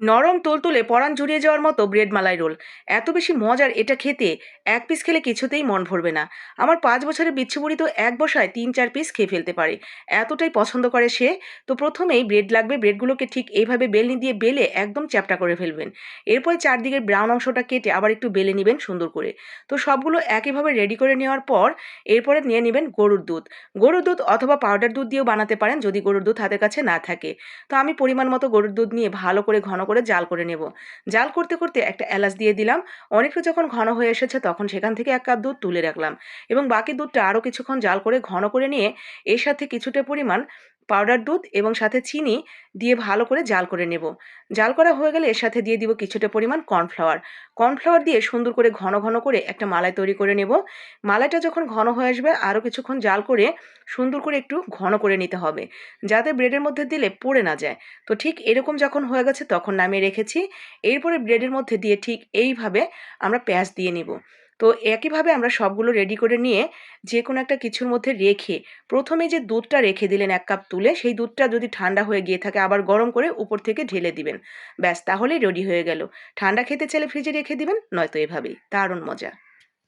নরম তুলতুলে পরাণ জুড়িয়ে যাওয়ার মতো ব্রেড মালাই রোল। এত বেশি মজার এটা খেতে এক পিস খেলে কিছুতেই মন ভরবে না। আমার পাঁচ বছরের বিচ্ছু বুড়ি তো এক বসায় তিন চার পিস খেয়ে ফেলতে পারে। এতটাই পছন্দ করে সে। তো প্রথমেই ব্রেড লাগবে। ব্রেডগুলোকে ঠিক এইভাবে বেলনি দিয়ে বেলে একদম চ্যাপটা করে ফেলবেন। এরপরে চারদিকের ব্রাউন অংশটা কেটে আবার একটু বেলে নেবেন সুন্দর করে। তো সবগুলো একইভাবে রেডি করে নেওয়ার পর এরপরে নিয়ে নেবেন গরুর দুধ। গরুর দুধ অথবা পাউডার দুধ দিয়েও বানাতে পারেন যদি গরুর দুধ হাতের কাছে না থাকে। তো আমি পরিমাণ মতো গরুর দুধ নিয়ে ভালো করে ঘন করে জাল করে নেব। জাল করতে করতে একটা এলাচ দিয়ে দিলাম। অনেকটা যখন ঘন হয়ে এসেছে তখন সেখান থেকে এক কাপ দুধ তুলে রাখলাম এবং বাকি দুধটা আরও কিছুক্ষণ জাল করে ঘন করে নিয়ে এর সাথে কিছুটা পরিমাণ পাউডার দুধ এবং সাথে চিনি দিয়ে ভালো করে জাল করে নেব। জাল করা হয়ে গেলে এর সাথে দিয়ে দিব কিছুটা পরিমাণ কর্নফ্লাওয়ার। কর্নফ্লাওয়ার দিয়ে সুন্দর করে ঘন ঘন করে একটা মালাই তৈরি করে নেব। মালাইটা যখন ঘন হয়ে আসবে আরও কিছুক্ষণ জাল করে সুন্দর করে একটু ঘন করে নিতে হবে। যাতে ব্রেডের মধ্যে দিলে পড়ে না যায়। তো ঠিক এরকম যখন হয়ে গেছে তখন নামিয়ে রেখেছি। এরপরে ব্রেডের মধ্যে দিয়ে ঠিক এইভাবে আমরা পেঁয়াজ দিয়ে নিব। তো একইভাবে আমরা সবগুলো রেডি করে নিয়ে যে কোনো একটা কিছুর মধ্যে রেখে প্রথমে যে দুধটা রেখে দিলেন এক কাপ তুলে, সেই দুধটা যদি ঠান্ডা হয়ে গিয়ে থাকে আবার গরম করে উপর থেকে ঢেলে দিবেন। ব্যাস, তাহলেই রেডি হয়ে গেল। ঠান্ডা খেতে চাইলে ফ্রিজে রেখে দিবেন, নয়তো এভাবেই। দারুণ মজা।